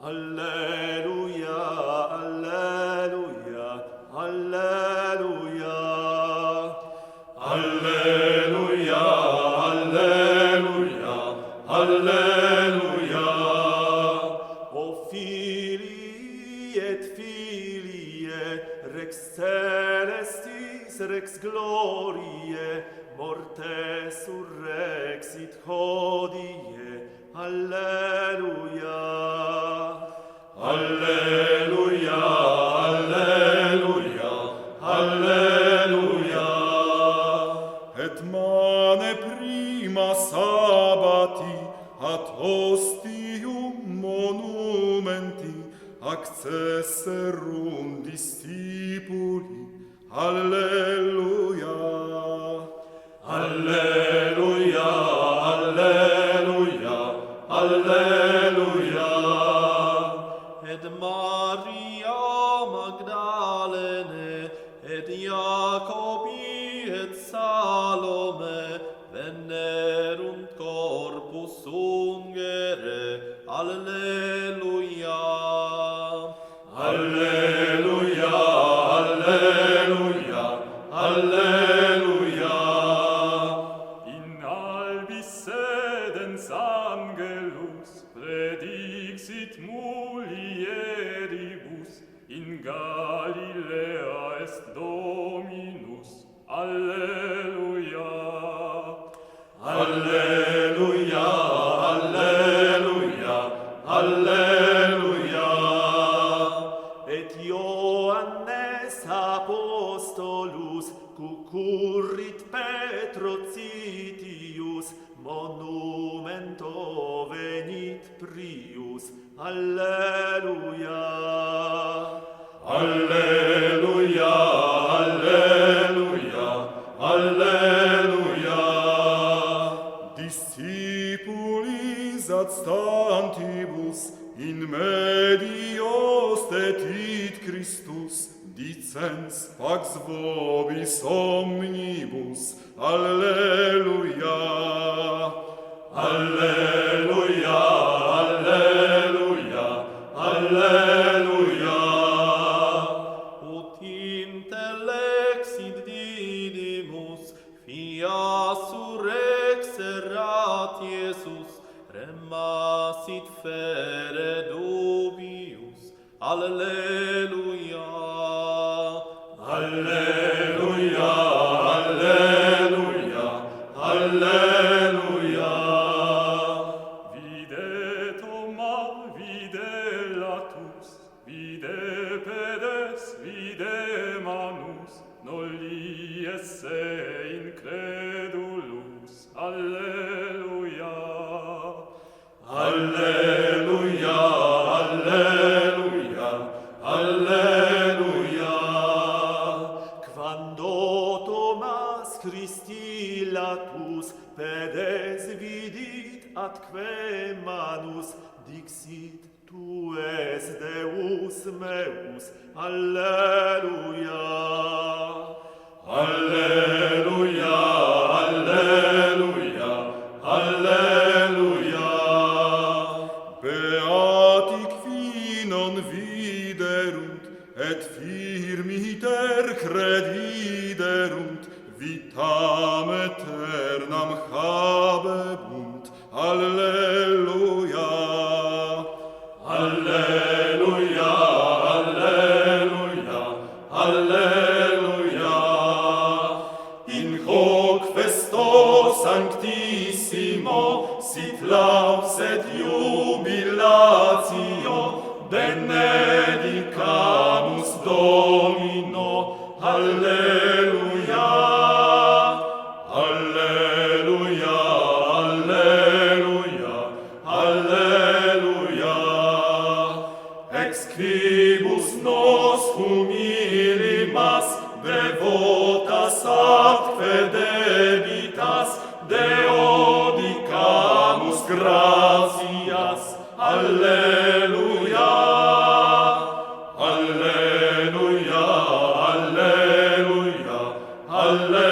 Alleluia, alleluia, alleluia. Alleluia, alleluia, alleluia. O filii et filie, rex celestis, rex glorie, morte surrexit hodie. Alleluia. et mane prima sabbati ad hostium monumenti accesserum discipuli. Alleluia. Alleluia alleluia alleluia. Et maria magdalene et jacobi et Salome veneru Alleluia. Et Ioannes apostolus cucurrit Petro citius monumento venit prius. Alleluia. Manipulis ad stantibus in medio stetit Christus dicens pax vobis omnibus. Alleluia. Alleluia. Alleluia. Alleluia. Ut intellexit didimus fia rex Amat Iesus, remasit fere dubius. Alleluia! Alleluia! Alleluia! Alleluia! Vide Toma, vide Latus, vide Pedes, vide Manus, noli esse in Alleluia. Quando Thomas Christi latus pedes vidit atque manus dixit Tu es Deus meus. Alleluia. viderunt, et firmiter crediderunt, vitam aeternam habebunt. Alleluia! Alleluia! Alleluia! Alleluia! In hoc festo sanctissimo sit laus et jubilatio benedicamus Domino, alleluia, alleluia, alleluia, alleluia, ex quibus nos humilimas, devotas ad fedebitas Deo dicamus gratias, alleluia, Allah.